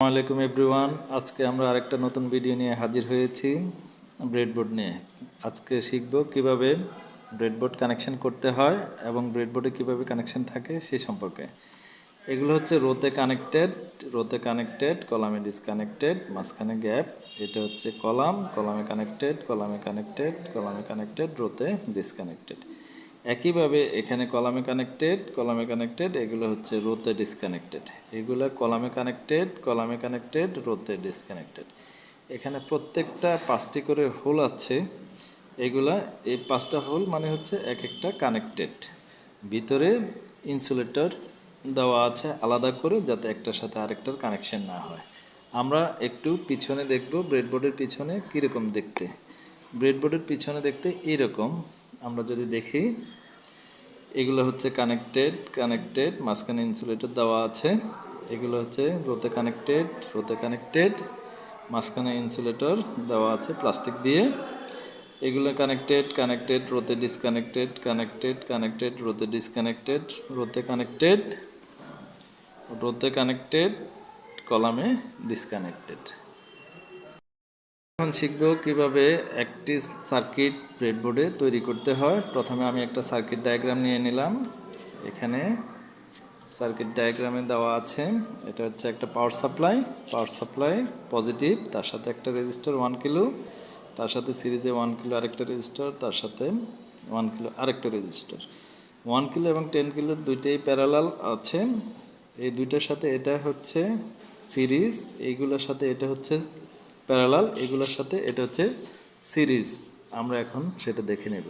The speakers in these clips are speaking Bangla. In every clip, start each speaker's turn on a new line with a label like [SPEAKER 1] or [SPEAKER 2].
[SPEAKER 1] আসসালামু আলাইকুম এভরিওয়ান। আজকে আমরা আরেকটা নতুন ভিডিও নিয়ে হাজির হয়েছি ব্রেডবোর্ড নিয়ে। আজকে শিখব কীভাবে ব্রেডবোর্ড কানেকশন করতে হয় এবং ব্রেডবোর্ডে কীভাবে কানেকশন থাকে সে সম্পর্কে। এগুলো হচ্ছে রোতে কানেক্টেড রোতে কানেক্টেড, কলামে ডিসকানেক্টেড মাঝখানে গ্যাপ। এটা হচ্ছে কলাম, কলামে কানেক্টেড কলামে কানেক্টেড কলামে কানেক্টেড, রোতে ডিসকানেক্টেড একইভাবে এখানে কলামে কানেক্টেড কলামে কানেক্টেড এগুলো হচ্ছে রোতে ডিসকানেক্টেড এগুলো কলামে কানেক্টেড কলামে কানেক্টেড রোতে ডিসকানেক্টেড এখানে প্রত্যেকটা পাঁচটি করে হোল আছে। এগুলা, এই পাঁচটা হোল মানে হচ্ছে এক একটা কানেক্টেড ভিতরে ইনসুলেটর দেওয়া আছে আলাদা করে যাতে একটার সাথে আরেকটার কানেকশন না হয়। আমরা একটু পিছনে দেখব ব্রেডবোর্ডের পিছনে কীরকম দেখতে। ব্রেডবোর্ডের পিছনে দেখতে এরকম আমরা যদি দেখি এগুলো হচ্ছে কানেক্টেড কানেক্টেড মাঝখানে ইনসুলেটর দেওয়া আছে। এগুলো হচ্ছে রোতে কানেক্টেড রোতে কানেক্টেড মাঝখানে ইনসুলেটর দেওয়া আছে প্লাস্টিক দিয়ে। এগুলো কানেক্টেড কানেক্টেড রোতে ডিসকানেক্টেড কানেক্টেড কানেক্টেড রোতে ডিসকানেক্টেড রোতে কানেক্টেড রোতে কানেক্টেড কলামে ডিসকানেক্টেড এখন শিখব কীভাবে একটি সার্কিট ব্রেডবোর্ডে তৈরি করতে হয়। প্রথমে আমি একটা সার্কিট ডায়াগ্রাম নিয়ে নিলাম। এখানে সার্কিট ডায়াগ্রামে দেওয়া আছে, এটা হচ্ছে একটা power supply. Power supply positive, তার সাথে একটা রেজিস্টার ওয়ান কিলো, তার সাথে সিরিজে ওয়ান কিলো আরেকটা রেজিস্টার, তার সাথে ওয়ান কিলো আরেকটা রেজিস্টার। ওয়ান কিলো এবং টেন কিলোর দুইটাই প্যারালাল আছে। এই দুইটার সাথে এটা হচ্ছে সিরিজ, এইগুলোর সাথে এটা হচ্ছে প্যারালাল, এগুলোর সাথে এটা হচ্ছে সিরিজ। আমরা এখন সেটা দেখে নেব।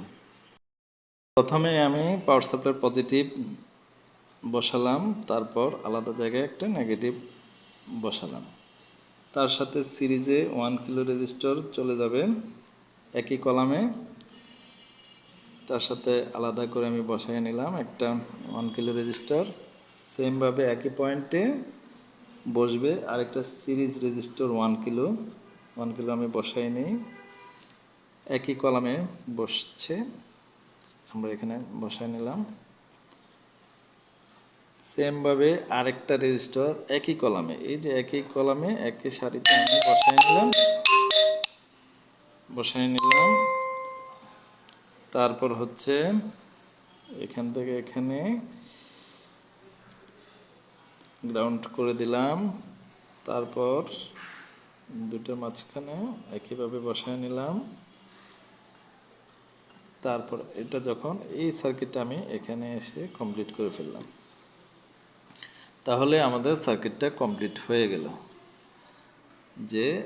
[SPEAKER 1] প্রথমে আমি পাওয়ার সাপ্লাই পজিটিভ বসালাম, তারপর আলাদা জায়গায় একটা নেগেটিভ বসালাম। তার সাথে সিরিজে ওয়ান কিলো রেজিস্টার চলে যাবে একই কলামে। তার সাথে আলাদা করে আমি বসাই নিলাম একটা ওয়ান কিলো রেজিস্টার সেমভাবে একই পয়েন্টে বসবে আরেকটা series resistor one kilo one আমি বসাই নিই। একই কলামে বসছে। আমরা এখানে বসাই নিলাম। সেমভাবে আরেকটা রেজিস্টার একই কলামে। এই যে একই কলামে, একই সারিতে আমি বসাই নিলাম। বসাই নিলাম। তারপর হচ্ছে এখান থেকে এখানে গ্রাউন্ড করে দিলাম। তারপর দুটোর মাঝখানে একইভাবে বসায় নিলাম। তারপর এটা যখন এই সার্কিটটা আমি এখানে এসে কমপ্লিট করে ফেললাম। তাহলে আমাদের সার্কিটটা কমপ্লিট হয়ে গেল। যে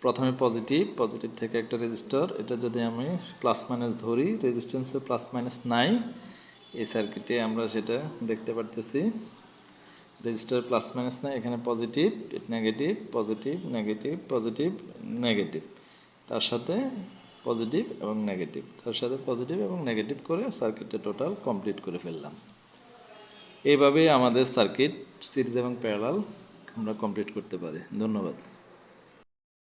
[SPEAKER 1] প্রথমে পজিটিভ পজিটিভ থেকে একটা রেজিস্টার এটা যদি আমি প্লাস মাইনাস ধরি রেজিস্ট্যান্সের প্লাস মাইনাস নাই, এই সার্কিটে আমরা সেটা দেখতে পারতেছি। রেজিস্টার প্লাস মাইনাস না এখানে positive negative positive negative positive negative তার সাথে পজিটিভ এবং নেগেটিভ তার সাথে পজিটিভ এবং নেগেটিভ করে সার্কিটটা টোটাল কমপ্লিট করে ফেললাম। এইভাবেই আমাদের সার্কিট সিরিজ এবং প্যারাল আমরা কমপ্লিট করতে পারি। ধন্যবাদ।